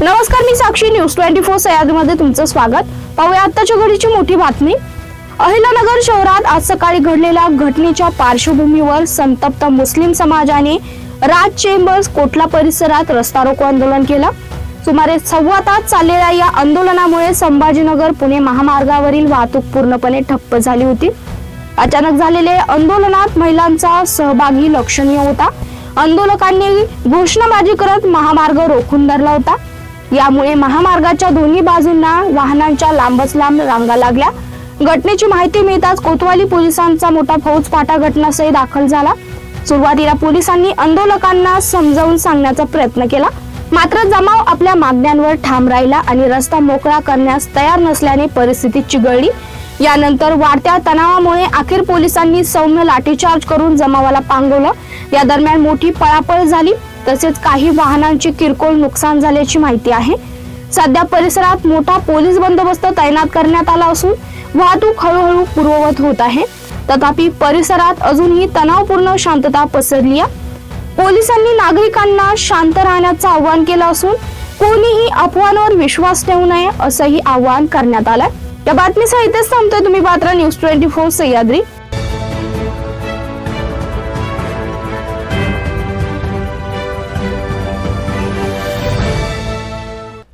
नमस्कार मी Sakshi. News twenty four सह्याद्रीमध्ये तुमचं स्वागत. पाहूया आत्ताच्या घडीची मोठी बातमी. अहिलानगर शहरात आज सकाळी घडलेल्या घटनेच्या पार्श्वभूमीवर संतप्त मुस्लिम समाजाने राज चेंबर्स कोटला परिसरात रस्ता रोको आंदोलन केलं. सुमारे सव्वा तास चाललेल्या या आंदोलनामुळे संभाजीनगर पुणे महामार्गावरील वाहतूक पूर्णपणे ठप्प झाली होती. अचानक झालेले आंदोलनात महिलांचा सहभागी लक्षणीय होता. आंदोलकांनी घोषणाबाजी करत महामार्ग रोखून धरला होता. यामुळे महामार्गाच्या दोन्ही बाजूंना वाहनांच्या लांबच लांब रांगा लागल्या. घटनेची माहिती मिळताच कोतवाली पोलिसांचा मोठा फौजफाटा घटनास्थळी दाखल झाला. सुरुवातीला पोलिसांनी आंदोलकांना समजावून सांगण्याचा प्रयत्न केला. मात्र जमाव आपल्या मागण्यांवर ठाम राहिला आणि रस्ता मोकळा करण्यास तयार नसल्याने परिस्थिती चिघळली. यानंतर वाढत्या तणावामुळे अखेर पोलिसांनी सौम्य लाठीचार्ज करून जमावाला पांगवलं. या दरम्यान मोठी पळापळ झाली. तसेच काही वाहनांचे किरकोळ नुकसान झाल्याची माहिती आहे. सध्या परिसरात मोठा पोलीस बंदोबस्त तैनात करण्यात आला असून वाहतूक हळूहळू पूर्ववत होत आहे. तथापि परिसरात अजूनही तणावपूर्ण शांतता पसरली आहे. पोलिसांनी नागरिकांना शांत राहण्याचं आवाहन केलं असून कोणीही अफवांवर विश्वास ठेवू नये असंही आवाहन करण्यात आलंय. या बातमीसह इथेच थांबतोय तुम्ही. पात्र न्यूज ट्वेंटी फोर सह्याद्री.